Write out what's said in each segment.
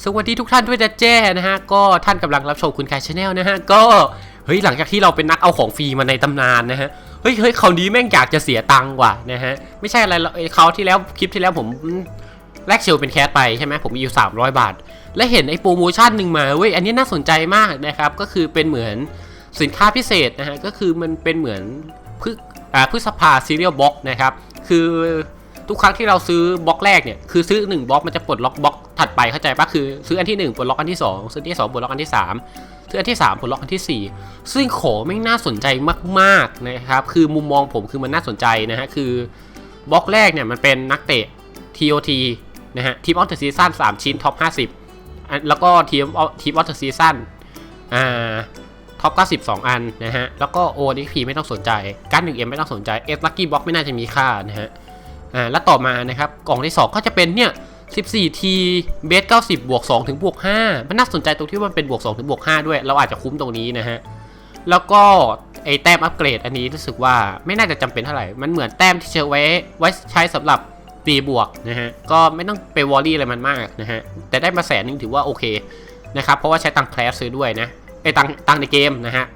สวัสดีทุกท่านด้วยนะแจ้นะฮะก็ท่านกำลังรับชมคุณคายชาแนลนะฮะก็เฮ้ยหลังจากที่เราเป็นนักเอาของฟรีมาในตำนานนะฮะเฮ้ยเฮ้ยคราวนี้แม่งอยากจะเสียตังค์ว่ะนะฮะไม่ใช่อะไรไอ้เขาที่แล้วคลิปที่แล้วผมแลกเชลเป็นแคสไปใช่ไหมผมมีอยู่300 บาท และเห็นไอ้โปรโมชั่นหนึ่งมาเว้ยอันนี้น่าสนใจมากนะครับก็คือเป็นเหมือนสินค้าพิเศษนะฮะก็คือมันเป็นเหมือนพฤอ่าพฤษภาซีเรียลบ็อกนะครับคือ ทุกครั้งที่เราซื้อบล็อกแรกเนี่ยคือซื้อ1บล็อกมันจะปลดล็อกบล็อกถัดไปเข้าใจปะคือซื้ออันที่1ปลดล็อกอันที่ 2 ซื้ออันที่2ปลดล็อกอันที่ 3 ซื้ออันที่ 3ปลดล็อกอันที่ 4 ซึ่งของไม่น่าสนใจมากๆนะครับคือมุมมองผมคือมันน่าสนใจนะฮะคือบล็อกแรกเนี่ยมันเป็นนักเตะ TOT นะฮะทีมออฟเดอะซีซั่น3ชิ้นท็อป50อันแล้วก็ทีมทีมออฟเดอะซีซั่นอ่าท็อป92 อันนะฮะ แล้วก็ ODP ไม่ต้องสนใจ การ 1M ไม่ต้องสนใจ S Lucky Box ไม่น่าจะมีค่านะฮะ อ่าแล้วต่อมานะครับกล่องที่ 2 ก็จะเป็นเนี่ย 14T เบส90 บวก2ถึงบวก5มันน่าสนใจตรงที่มันเป็นบวก2ถึงบวก5ด้วย เราอาจจะคุ้มตรงนี้นะฮะ แล้วก็ไอแต้มอัปเกรดอันนี้รู้สึกว่าไม่น่าจะจำเป็นเท่าไหร่ มันเหมือนแต้มที่จะไว้ไว้ใช้สำหรับตีบวกนะฮะ ก็ไม่ต้องไปวอรี่อะไรมันมากนะฮะ แต่ได้มาแสนนึงถือว่าโอเคนะครับ เพราะว่าใช้ตังค์แคลสซื้อด้วยนะไอตังค์ตังค์ในเกมนะฮะ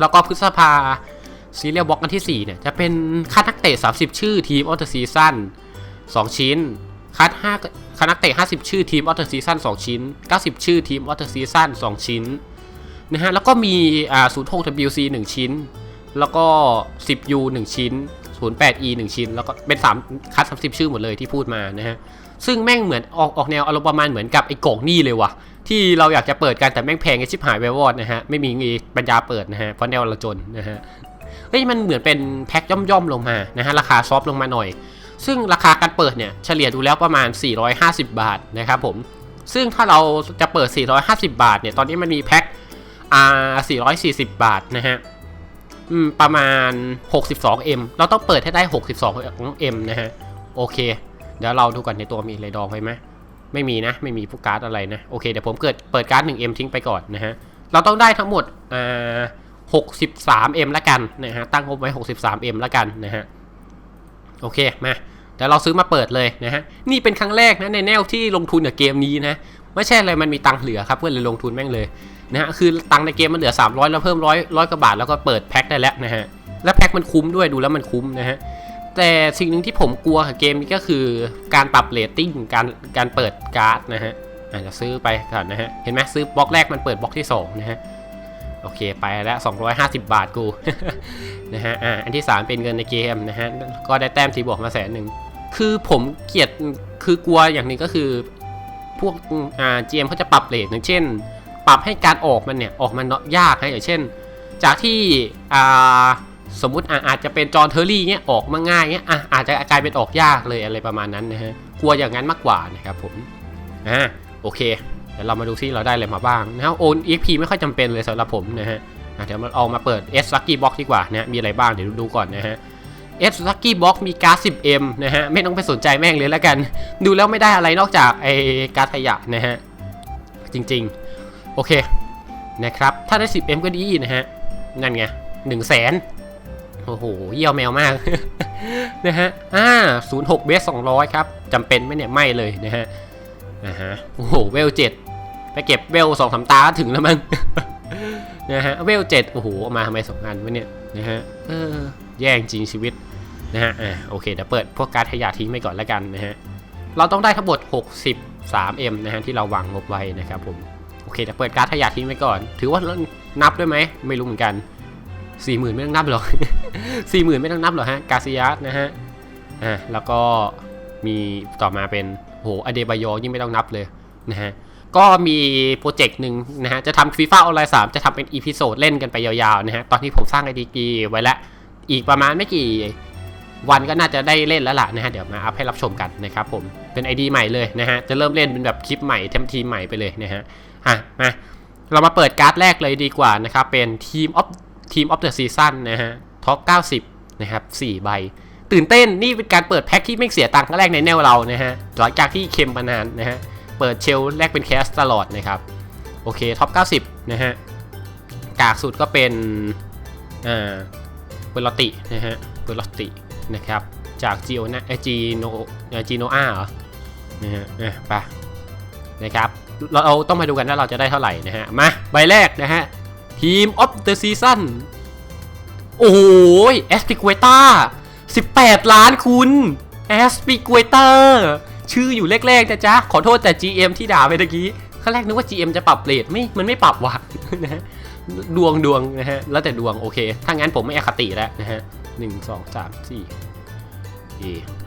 แล้วก็พฤษภา ซีเรียลบล็อกอันที่ 4 เนี่ย จะเป็นคัดนักเตะ 30 ชื่อทีมออเ h อร์ซีซั่น2 ชิ้น คัด5คัดนักเตะ 50 ชื่อทีมออเ h อร์ซีซั่น2 ชิ้น 90 ชื่อทีมออเ h อร์ซีซั่น2 ชิ้นนะฮะ แล้วก็มีอ่า06 WC 1 ชิ้น แล้วก็ 10U 1 ชิ้น 08E 1 ชิ้น แล้วก็เป็น 3 คัด 30 ชื่อหมดเลยที่พูดมานะฮะ ซึ่งแม่งเหมือนออกออกแนวอารมณ์ประมาณเหมือนกับไอ้กล่องนี่เลยว่ะ ที่เราอยากจะเปิดกันแต่แม่งแพงไอชิบหายไปวอดนะฮะ ไม่มีเงินปัญญาเปิดนะฮะ เพราะแนวเราจนนะฮะ เฮ้ยมันเหมือนเป็นแพ็คย่อมๆลงมานะฮะราคาซอฟลงมาหน่อย ซึ่งราคาการเปิดเนี่ยเฉลี่ยดูแล้วประมาณ 450 บาทนะครับผมซึ่งถ้าเราจะเปิด 450 บาทเนี่ยตอนนี้มันมีแพ็คอ่า440 บาทนะฮะประมาณ 62M เราต้องเปิดให้ได้ 62M นะฮะโอเค เดี๋ยวเราดูก่อนในตัวมีอะไรดองไว้ไหมไม่มีนะไม่มีพวกการ์ดอะไรนะโอเคเดี๋ยวผมเกิดเปิดการ์ด 1M ทิ้งไปก่อนนะฮะเราต้องได้ทั้งหมดอ่า 63M ละกันนะฮะตั้งงบไว้ 63M ละกันนะฮะโอเคมาเดี๋ยวเราซื้อมาเปิดเลยนะฮะนี่เป็นครั้งแรกนะในแนวที่ลงทุนกับเกมนี้นะไม่ใช่อะไรมันมีตังค์เหลือครับเพื่อนเลยลงทุนแม่งเลยนะฮะคือตังค์ในเกมมันเหลือ 300 แล้วเพิ่มร้อยร้อยกว่าบาทแล้วก็เปิดแพ็คได้แล้วนะฮะและแพ็คมันคุ้มด้วยดูแล้วมันคุ้มนะฮะแต่สิ่งหนึ่งที่ผมกลัวกับเกมนี้ก็คือการปรับเรตติ้งการการเปิดการ์ดนะฮะอาจจะซื้อไปก่อนนะฮะเห็นไหมซื้อบล็อกแรกมันเปิดบล็อกที่2นะฮะ โอเคไปแล้ว 250 บาทกูนะฮะอ่าอันที่ 3 เป็นเงินในเกมนะฮะก็ได้แต้มทีบวกมาแสนหนึ่งคือผมเกลียดคือกลัวอย่างหนี้ก็คือ พวกอ่า GM เขาจะปรับเรทอย่างเช่น ปรับให้การออกมันเนี่ยออกมันยากฮะอย่างเช่น จากที่อ่าสมมุติอะอาจจะเป็นจอห์เทอร์รี่เงี้ยออกมาง่ายเงี้ยอะอาจจะกลายเป็นออกยากเลยอะไรประมาณนั้นนะฮะกลัวอย่างนั้นมากกว่านะครับผมอ่าโอเค เดี๋ยวเรามาดูซิเราได้อะไรมาบ้างนะฮะโอน EXP ไม่ค่อยจำเป็นเลยสำหรับผมนะฮะอะเดี๋ยวมาเอามาเปิด S Lucky Box ดีกว่านะมีอะไรบ้างเดี๋ยวดูก่อนนะฮะ S Lucky Box มีการ์ด 10M นะฮะ ไม่ต้องไปสนใจแม่งเลยแล้วกัน ดูแล้วไม่ได้อะไรนอกจากไอ้การ์ดขยะนะฮะ จริงๆ โอเค นะครับ ถ้าได้ 10M ก็ดีนะฮะ นั่นไง1 0 0 0 0แสนโอ้โห เยี่ยวแมวมาก นะฮะ อ่า06เบส200 ครับจำเป็นไหมเนี่ย ไม่เลยนะฮะ นะฮะโอ้โหเวลเจ็ดไปเก็บเวลสองสามตาถึงแล้วมั้งนะฮะเวลเจ็ดโอ้โหเอามาทำไมสองอันวะเนี่ยนะฮะเออแย่จริงชีวิตนะฮะอ่าโอเคเดี๋ยวเปิดพวกการขยะทิ้งไปก่อนแล้วกันนะฮะเราต้องได้ทั้งหมด 63M นะฮะที่เราวางงบไว้นะครับผมโอเคเดี๋ยวเปิดการขยะทิ้งไปก่อน ถือว่านับด้วยไหมไม่รู้เหมือนกันสี่หมื่นไม่ต้องนับหรอกสี่หมื่นไม่ต้องนับหรอกฮะกาซิยัสนะฮะอ่าแล้วก็มีต่อมาเป็น โหอเดบายอยิ่งไม่ต้องนับเลยนะฮะก็มีโปรเจกต์หนึ่งนะฮะจะทำฟีฟ่าออนไลน์สามจะทำเป็นอีพิโซดเล่นกันไปยาวๆนะฮะตอนที่ผมสร้างไอดีกีไว้แล้วอีกประมาณไม่กี่วันก็น่าจะได้เล่นแล้วล่ะนะฮะเดี๋ยวมาอัพให้รับชมกันนะครับผมเป็นไอดีใหม่เลยนะฮะจะเริ่มเล่นเป็นแบบคลิปใหม่เทมทีมใหม่ไปเลยนะฮะอะมาเรามาเปิดการ์ดแรกเลยดีกว่านะครับเป็นทีมออฟทีมออฟเดอะซีซั่นนะฮะท็อป90 นะครับ4ใบ ตื่นเต้นนี่เป็นการเปิดแพ็คที่ไม่เสียตังค์ครั้งแรกในแนวเรานะฮะหลังจากที่เค็มมานานนะฮะเปิดเชลแรกเป็นแคสตลอดนะครับโอเคท็อป 90 นะฮะกากสุดก็เป็นอ่าเปอร์ลตินะฮะเปอร์ลตินะครับจากจีโอนาจีโนจีโนอาเหรอนะฮะอะไปนะครับเราต้องมาดูกันว่าเราจะได้เท่าไหร่นะฮะมาใบแรกนะฮะทีมออฟเดอะซีซั่นโอ้โหแอสปิกเวต้า 18 ล้านคุณแอสปิกเวต้าชื่ออยู่แรกๆนะจ๊ะ ขอโทษแต่ GM ที่ด่าไปตะกี้ขั้นแรกนึกว่า GM จะปรับเรทไม่ มันไม่ปรับว่ะนะฮะดวงดวงนะฮะ แล้วแต่ดวงโอเค ถ้างั้นผมไม่อคติแล้วนะฮะหนึ่งสองสามสี่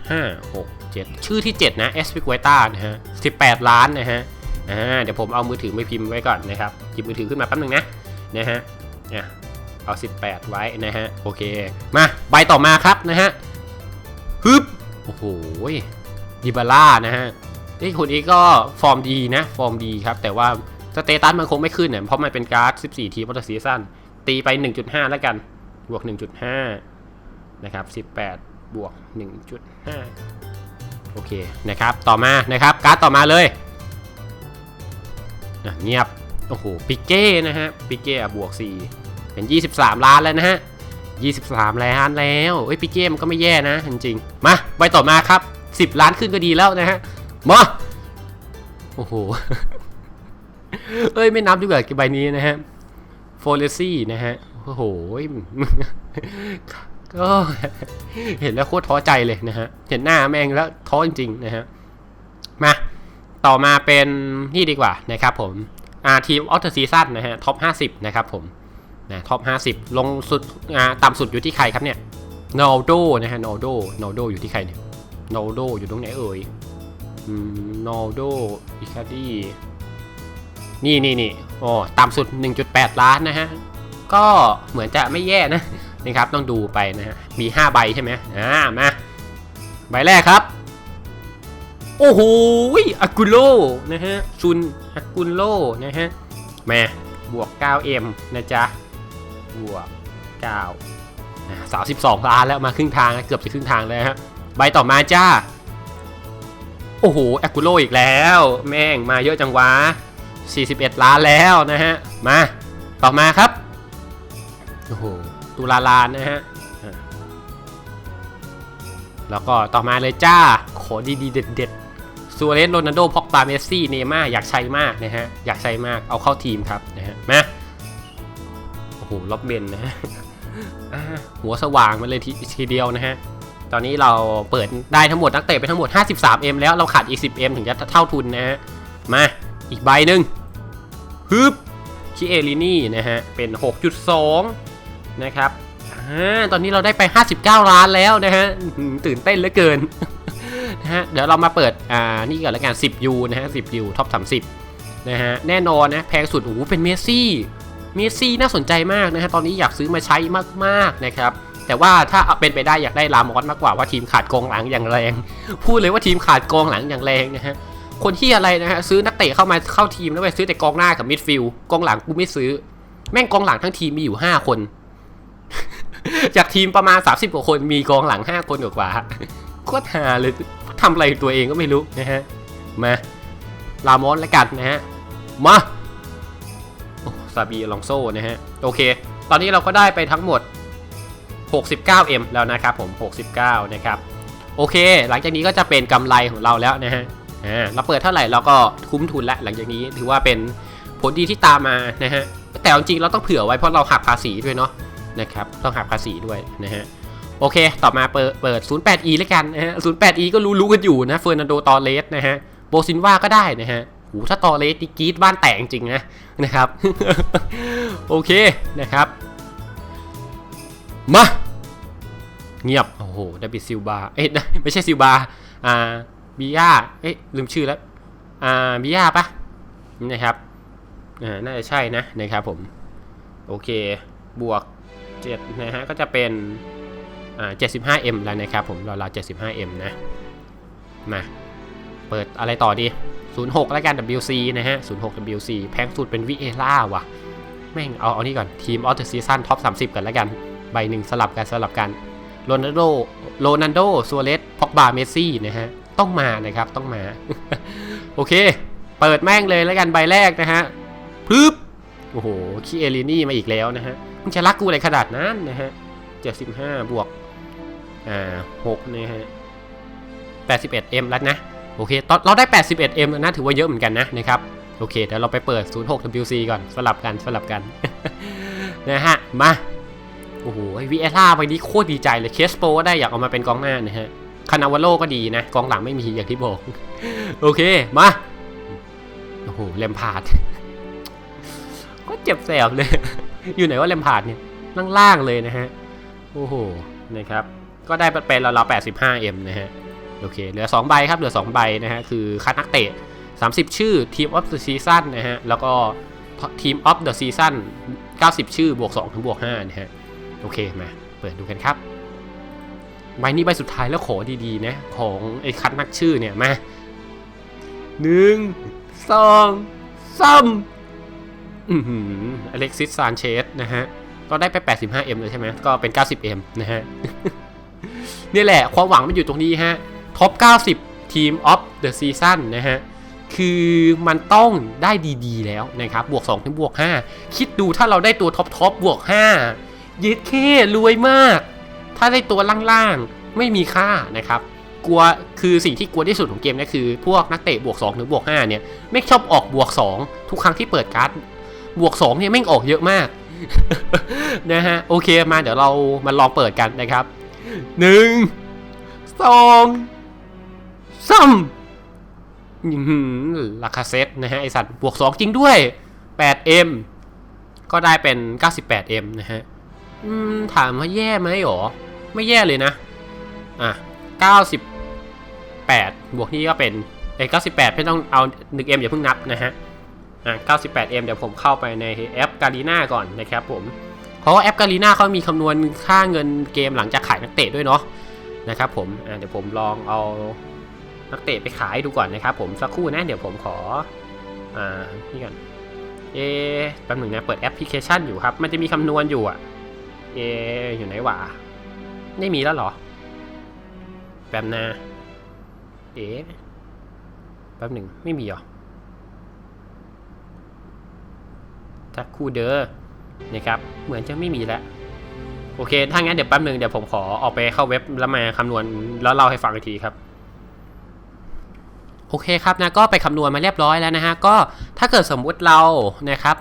ห้าหกเจ็ดชื่อที่ 7 นะ e s p i q u e t a นะฮะ18ล้านนะฮะ อ่า เดี๋ยวผมเอามือถือไปพิมพ์ไว้ก่อนนะครับหยิบมือถือขึ้นมาแป๊บนึงนะ นะฮะอะ เอา 18 ไว้นะฮะ โอเค มา ใบต่อมาครับนะฮะฮึบโอ้โหดิบาร่านะฮะนี่คนนี้ก็ฟอร์มดีนะ ฟอร์มดีครับ แต่ว่าสเตตัสมันคงไม่ขึ้นเนี่ยเพราะมันเป็นการ์ด 14 ทีมออตซีซั่นตีไป 1.5 แล้วกันบวก 1.5 นะครับ 18 บวก 1.5 โอเคนะครับ ต่อมานะครับ การ์ดต่อมาเลยเงียบ โอ้โห ปิเก้นะฮะ ปิเก้บวก 4 เป็น 23 ล้านแล้วนะฮะ 23 ล้านแล้วเอ้ยปิเก้มันก็ไม่แย่นะจริงๆมาใบต่อมาครับ 10 ล้านขึ้นก็ดีแล้วนะฮะมาโอ้โหเอ้ยไม่นับดีกว่าใบนี้นะฮะโฟเลซี่นะฮะโอ้โหก็เห็นแล้วโคตรท้อใจเลยนะฮะ เห็นหน้าแม่งแล้วท้อจริงๆนะฮะ มา ต่อมาเป็นนี่ดีกว่านะครับผมอาทีมออ t ต r ซีซั่นนะฮะท็อป 50 นะครับผม นะท็อป 50 ลงสุดอ่าต่ำสุดอยู่ที่ใครครับเนี่ยโนโดนะฮะโนโดโนโดอยู่ที่ใครเนี่ยโนโดอยู่ตรงไหนเอ่ยโนโดอิคาดีนี่นี่นี่โอ้ต่ำสุด 1.8 ล้านนะฮะ ก็เหมือนจะไม่แย่นะนะครับต้องดูไปนะฮะมี 5 ใบใช่ไหมอ่ามาใบแรกครับ โอ้โหอากุโลนะฮะซุนอากุโลนะฮะมาบวก 9M นะจ๊ะ บวก9นะ32ล้านแล้วมาครึ่งทางนะเกือบจะครึ่งทางแล้วฮะใบต่อมาจ้า โอ้โหแอคูโลอีกแล้ว แม่งมาเยอะจังวะ 41 ล้านแล้วนะฮะ มา ต่อมาครับ โอ้โหตุลาลานนะฮะ แล้วก็ต่อมาเลยจ้า ขอดีๆเด็ดๆซูเรสโรนัลโดพ็อกบาเมสซี่ เนม่าอยากใช้มากนะฮะ อยากใช้มากเอาเข้าทีมครับนะฮะ มา โอ้โหล็อบเบนนะฮะหัวสว่างมาเลยทีทีเดียวนะฮะ ตอนนี้เราเปิดได้ทั้งหมดนักเตะไปทั้งหมด 53M แล้วเราขาดอีก 10M ถึงจะเท่าทุนนะฮะ มาอีกใบหนึ่งฮึบคิเอลินี่นะฮะ เป็น 6.2 นะครับอตอนนี้เราได้ไป 59 ล้านแล้วนะฮะ ตื่นเต้นเหลือเกินนะฮะ เดี๋ยวเรามาเปิด อ่า นี่ก่อนละกัน 10U นะฮะ 10U ท็อป 30 นะฮะ แน่นอนนะ แพงสุด โอ้โหเป็นเมสซี่ เมสซี่น่าสนใจมากนะฮะตอนนี้อยากซื้อมาใช้มากๆนะครับแต่ว่าถ้าเป็นไปได้อยากได้ลามอสมากกว่าว่าทีมขาดกองหลังอย่างแรง พูดเลยว่าทีมขาดกองหลังอย่างแรงนะฮะคนที่อะไรนะฮะซื้อนักเตะเข้ามาเข้าทีมแล้วไปซื้อแต่กองหน้ากับมิดฟิลด์กองหลังกูไม่ซื้อ แม่งกองหลังทั้งทีมมีอยู่ 5 คน จากทีมประมาณ 30 กว่าคนมีกองหลัง 5 คนกว่าโคตรฮาเลยทำอะไรตัวเองก็ไม่รู้นะฮะมาลามอสแล้วกันนะฮะมา ซาบีลองโซนะฮะ โอเค ตอนนี้เราก็ได้ไปทั้งหมด 69M แล้วนะครับผม 69 นะครับ โอเค หลังจากนี้ก็จะเป็นกำไรของเราแล้วนะฮะอ่าเราเปิดเท่าไหร่เราก็คุ้มทุนแล้วหลังจากนี้ถือว่าเป็นผลดีที่ตามมานะฮะ แต่จริงเราต้องเผื่อไว้เพราะเราหักภาษีด้วยเนาะนะครับต้องหักภาษีด้วยนะฮะโอเค ต่อมาเปิดเปิด 08e แล้วกันนะฮะ 08e ก็รู้รู้กันอยู่นะเฟอร์นันโดตอเลสนะฮะ โบซินวาก็ได้นะฮะ หูถ้าตอเลสนี่กรีดบ้านแตกจริงนะนะครับ โอเคนะครับ มา เงียบ โอ้โหดาบิซิลบาเอ้ยไม่ใช่ซิลบาอ่าบิยาเอ้ยลืมชื่อแล้วอ่าบิยาปะนะครับอ่าน่าจะใช่นะนะครับผม โอเคบวก7นะฮะก็จะเป็นอ่า 75m แล้วนะครับผมราวๆ 75m นะมาเปิดอะไรต่อดี 06 แล้วกัน WC นะฮะ 06 WC แพงสุดเป็นวิเอล่าว่ะ แม่งเอาเอานี่ก่อน ทีมออ t ต r ซีซันท็อป 30 กันแล้วกัน ใบหนึ่งสลับกันสลับกันโรนัลโดโรนัลโดซัวเรสพ็อกบาเมสซี่นะฮะ ต้องมานะครับต้องมา โอเค เปิดแม่งเลยแล้วกันใบแรกนะฮะปึ๊บโอ้โหคีเอลินี่มาอีกแล้วนะฮะมึงจะรักกูอะไรขนาดนั้นนะฮะ75 บวกอ่า6นะฮะ 81M แล้วนะ โอเคตอนเราได้ 81M นะถือว่าเยอะเหมือนกันนะนะครับโอเคเดี๋ยวเราไปเปิด 06WC ก่อนสลับกันสลับกันนะฮะมาโอ้โหวีเอล่าไปนี้โคตรดีใจเลยเคสโปก็ได้อยากเอามาเป็นกองหน้านะฮะคานาวาโลก็ดีนะกองหลังไม่มีอย่างที่บอกโอเคมาโอ้โหเลมพาร์ดก็เจ็บแสบเลย อยู่ไหนว่าเลมพาร์ดเนี่ยล่างๆเลยนะฮะโอ้โหนะครับก็ได้เป็นเราเรา 85M นะฮะ โอเค เหลือ 2 ใบครับ เหลือ 2 ใบนะฮะ คือคัดนักเตะ 30 ชื่อ Team of the Season นนะฮะ แล้วก็ Team of the Season 90 ชื่อบวก2ถึงบวก5นะฮะ โอเค มา เปิดดูกันครับ ใบนี้ใบสุดท้ายแล้วขอดีๆ นะ ของไอ้คัดนักชื่อเนี่ย มาหนึ่งสองสามอือหืออเล็กซิสซานเชสนะฮะ ก็ได้ไป 85M เลยใช่ไหม ก็เป็น 90M นะฮะ นี่แหละ ความหวังมันอยู่ตรงนี้ฮะ ท็อป 90 ทีมออฟเดอะซีซั่นนะฮะ คือมันต้องได้ดีๆแล้วนะครับ บวก2ถึงบวก 5 คิดดูถ้าเราได้ตัวท็อปท็อปบวก 5 ยึดเครวยมาก ถ้าได้ตัวล่างๆ ไม่มีค่านะครับ กลัวคือสิ่งที่กลัวที่สุดของเกมนี่คือ พวกนักเตะบวก2ถึงบวก5เนี่ยไม่ชอบออกบวก 2 ทุกครั้งที่เปิดการ์ดบวก2เนี่ยไม่ออกเยอะมากนะฮะโอเคมาเดี๋ยวเรามาลองเปิดกันนะครับหนึ่งสอง สามอื้อหือราคาเซ็ตนะฮะ ไอสัตว์บวก 2 จริงด้วย 8M ก็ได้เป็น 98M นะฮะอืมถามว่าแย่ไหมหรอ ไม่แย่เลยนะ อะ 98 บวกนี้ก็เป็นไอ้98ไม่ต้องเอา 1M อย่าเพิ่งนับนะฮะ อะ 98M เดี๋ยวผมเข้าไปในแอปการีนาก่อนนะครับผม เพราะว่าแอปการีนาเขามีคำนวณค่าเงินเกมหลังจากขายนักเตะด้วยเนาะนะครับผม อะ เดี๋ยวผมลองเอา นักเตะไปขายดูก่อนนะครับผมสักครู่นะเดี๋ยวผมขออ่านี่ก่อนเอแป๊บหนึ่งนะเปิดแอปพลิเคชันอยู่ครับ มันจะมีคำนวณอยู่อะเออยู่ไหนวะไม่มีแล้วเหรอแป๊บนะเอ๊แป๊บหนึ่งไม่มีหรอสักครู่เด้อนะครับ เหมือนจะไม่มีแล้วโอเค ถ้างั้นเดี๋ยวแป๊บหนึ่งเดี๋ยวผมขอออกไปเข้าเว็บแล้วมาคำนวณแล้วเล่าให้ฟังอีกทีครับ โอเคครับนะก็ไปคำนวณมาเรียบร้อยแล้วนะฮะก็ถ้าเกิดสมมุติเรานะครับ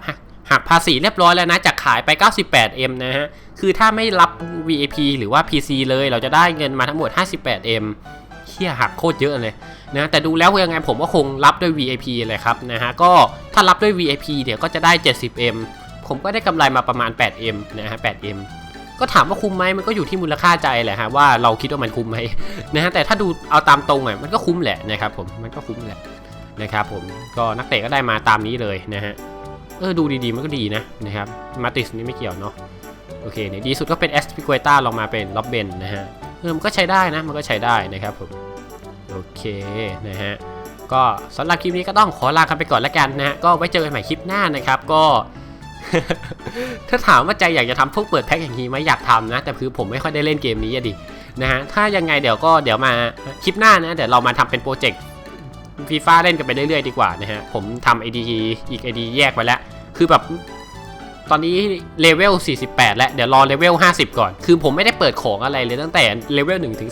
หักภาษีเรียบร้อยแล้วนะจากขายไป 98M นะฮะคือถ้าไม่รับ VAP หรือว่า PC เลยเราจะได้เงินมาทั้งหมด 58M เชี่ยหักโคตรเยอะเลยนะแต่ดูแล้วยังไงผมก็คงรับด้วย VIP เลยครับนะฮะก็ถ้ารับด้วย VIP เดี๋ยวก็จะได้ 70M ผมก็ได้กำไรมาประมาณ 8M นะฮะ 8M ก็ถามว่าคุ้มไหมมันก็อยู่ที่มูลค่าใจแหละฮะว่าเราคิดว่ามันคุ้มไหมนะฮะแต่ถ้าดูเอาตามตรงอะมันก็คุ้มแหละนะครับผมมันก็คุ้มแหละนะครับผมก็นักเตะก็ได้มาตามนี้เลยนะฮะเออดูดีๆมันก็ดีนะนะครับมาติสนี่ไม่เกี่ยวเนาะโอเคเนี่ยดีสุดก็เป็นแอสติกเต้าลงมาเป็นล็อบเบนนะฮะเออมันก็ใช้ได้นะมันก็ใช้ได้นะครับผมโอเคนะฮะก็สำหรับคลิปนี้ก็ต้องขอลากันไปก่อนแล้วกันนะฮะก็ไว้เจอกันใหม่คลิปหน้านะครับก็ ถ้าถามว่าใจอยากจะทำพวกเปิดแพ็คอย่างนี้ไหมอยากทำนะ แต่คือผมไม่ค่อยได้เล่นเกมนี้อะดินะฮะถ้ายังไงเดี๋ยวก็เดี๋ยวมาคลิปหน้านะเดี๋ยวเรามาทำเป็นโปรเจกต์ฟีฟ่าเล่นกันไปเรื่อยๆดีกว่านะฮะผมทำไอดีอีกไอดีแยกไว้แล้ว คือแบบตอนนี้เลเวล 48 แล้ว เดี๋ยวรอเลเวล 50 ก่อน คือผมไม่ได้เปิดของอะไรเลยตั้งแต่เลเวล1ถึง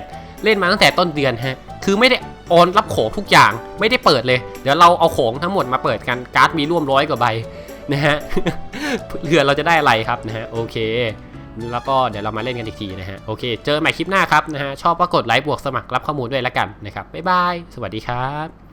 48 เล่นมาตั้งแต่ต้นเดือนฮะ คือไม่ได้ออนรับของทุกอย่าง ไม่ได้เปิดเลย เดี๋ยวเราเอาของทั้งหมดมาเปิดกัน การ์ดมีร่วมร้อยกว่าใบ นะฮะเผื่อเราจะได้อะไรครับนะฮะโอเค แล้วก็เดี๋ยวเรามาเล่นกันอีกทีนะฮะโอเค เจอใหม่คลิปหน้าครับนะฮะชอบก็กดไลค์บวกสมัครรับข้อมูลด้วยละกันนะครับบ๊ายบายสวัสดีครับ